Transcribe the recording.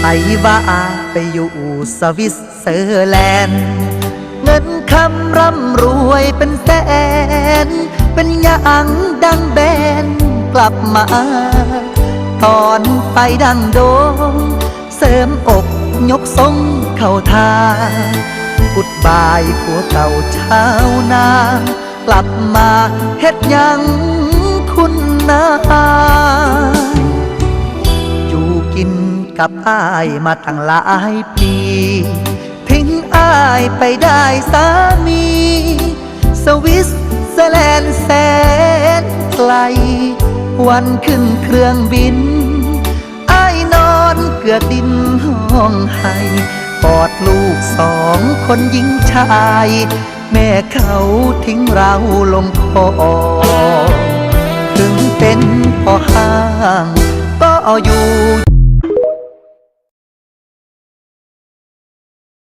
ใส่ว่าไปอยู่สวิสเซอร์แลนด์ เงินคำร่ำรวยเป็นแสน เป็นอย่างดังแบนกลับมา ตอนไปดังโดงเสริมอกยกทรงเข้าทางกุดบายผัวเก่าชาวนา กลับมาเฮ็ดยัง กับอ้ายมาตั้งหลายปี ทิ้งอ้ายไปได้สามี สวิสเซอร์แลนด์แสนไกล วันขึ้นเครื่องบิน อ้ายนอนเกือดินห้องไห้ปอดลูกสองคนหญิงชาย แม่เขาทิ้งเราลงคอถึงเป็นพ่อห้าง ก็อยู่